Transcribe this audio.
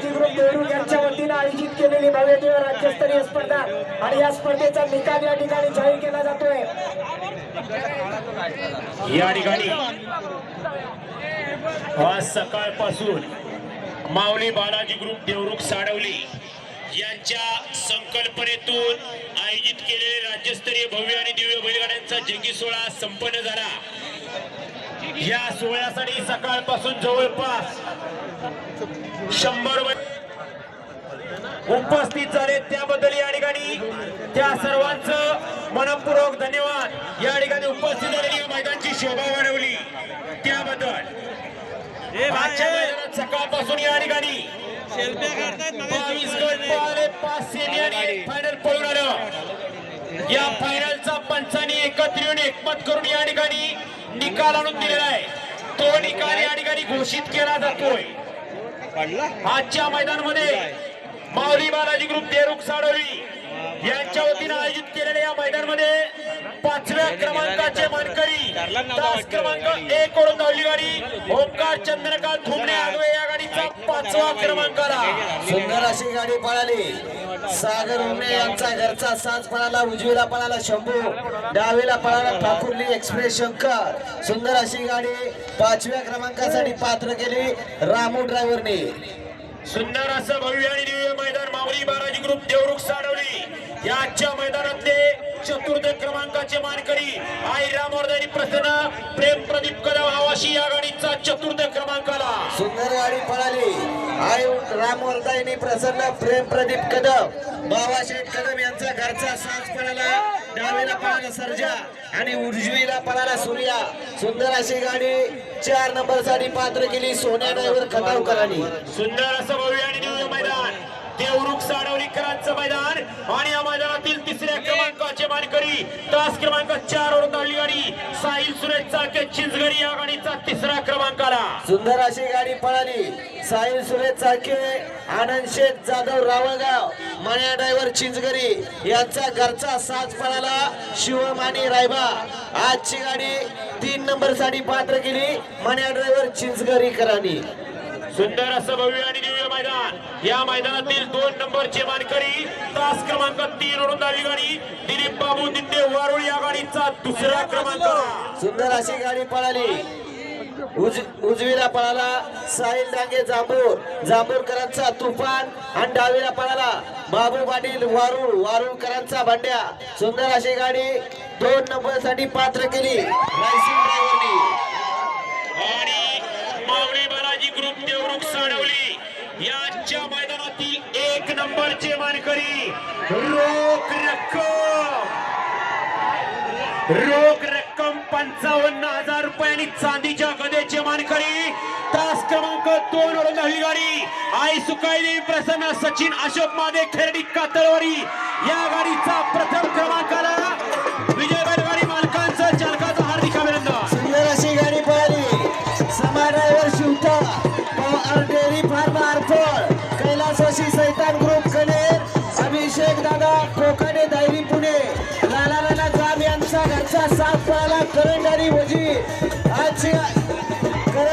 Balaji group Devrukh यांच्या वतीनं आयोजित केलेली भव्य राज्यस्तरीय स्पर्धा आणि या स्पर्धेचा निकाल या ठिकाणी जाहीर केला जातोय. या ठिकाणी आज सकाळपासून माऊली बालाजी ग्रुप देवरुख साडवली यांच्या संकल्पनेतून आयोजित केलेले राज्यस्तरीय भव्य आणि दिव्य बैलगाड्यांचा जंगी सोहळा संपन्न झाला. या सोहळ्यासाठी सकाळपासून जवळपास शंभर उपस्थित झाले त्याबद्दल या ठिकाणी. त्या सर्वांचं मनपूर्वक धन्यवाद. या ठिकाणी उपस्थित झालेली मैदानची शोभा वाढवली. त्याबद्दल. सकाळपासून या ठिकाणी. बावीस गट पळाले पाच सेमी आणि एक फायनल पळून आलं. या फायनलचा पंचांनी एकत्र येऊन एकमत करून या ठिकाणी निकाल आणून दिलेला आहे. तो निकाल या ठिकाणी घोषित केला जातोय. आजच्या मैदानामध्ये माऊली बालाजी ग्रुप देरुख साडोली यांच्या वतीनं आयोजित केलेल्या या मैदानामध्ये पाचव्या क्रमांकाचे मानकरी तास क्रमांक एक ओढून धावली गाडी. ओंकार चंद्रकांत धुमणे आडवे या गाडीचा पाचवा क्रमांक आला सुंदर अशी गाडी पळाली. सागर उमे यांचा घरचा साज पळाला उजवीला पळाला शंभू डावीला पळाला ठाकूरली एक्सप्रेस शंकर. सुंदर अशी गाडी पाचव्या क्रमांकासाठी पात्र केली रामू ड्रायव्हरने सुंदर असं भव्य आणि माऊली बालाजी ग्रुप देवरुख साडवली. या आजच्या मैदानातले चतुर्थ क्रमांकाचे मानकरी आई रामवर्धनी प्रसन्न प्रेम प्रदीप कदम आवाशी या गाडीचा चतुर्थ क्रमांकाला. सुंदर गाडी पळाली. आई राम वर्धाईनी प्रसन्न प्रेम प्रदीप कदम. बाबाशेठ कदम यांचा घरचा साज पळाला. डावीला पळाला सर्जा आणि उजवीला पळाला सूर्या. सुंदर अशी गाडी चार नंबरसाठी पात्र केली सोन्या ड्रायव्हर खतावकरांनी. सुंदर असं भव्य आणि दिव्य मैदान देवरुख साडवलीकरांचं मैदान आणि या मैदानातील तिसऱ्या क्रमांकाचे मानकरी तास क्रमांक चार वरून धावली गाडी साहिल सुरेश चाके चिंचगडी या गाडीचा तिसरा क्रमांक आला. सुंदर अशी गाडी पळाली. साहिल सुरेश चाके आनंद शेठ जाधव रावळगाव मण्या ड्रायव्हर चिंचगरी यांचा घरचा साज पळाला. शिवम आणि रायबा आजची गाडी तीन नंबरसाठी पात्र केली. मण्या ड्रायव्हर चिंचगरीकरांनी सुंदर असं भव्य आणि या मैदानातील दोन नंबरचे मानकरी तास क्रमांक तीन रुंदावी गाडी दिलीप बाबू दिंडे वारुळ या गाडीचा दुसरा क्रमांक. सुंदर अशी गाडी पळाली. उज उजवीला पळाला साहिल डांगे जांभूर. जांभूरकरांचा तुफान आणि डावीला पळाला बाबू पाटील वारुळ वारुळकरांचा भांड्या. सुंदर अशी गाडी दोन नंबरसाठी पात्र केली. नंबरचे मानकरी रोख रक्कम. रोख रक्कम पंचावन्न हजार रुपये आणि चांदीच्या गदेचे मानकरी तास क्रमांक दोन वरून गाडी आई सुकाई प्रसन्न सचिन अशोक मादे खेरडी कातळवारी. या गाडीचा प्रथम क्रमांकाला लाला लाला जाम यांचा करंडारी वजी. आजची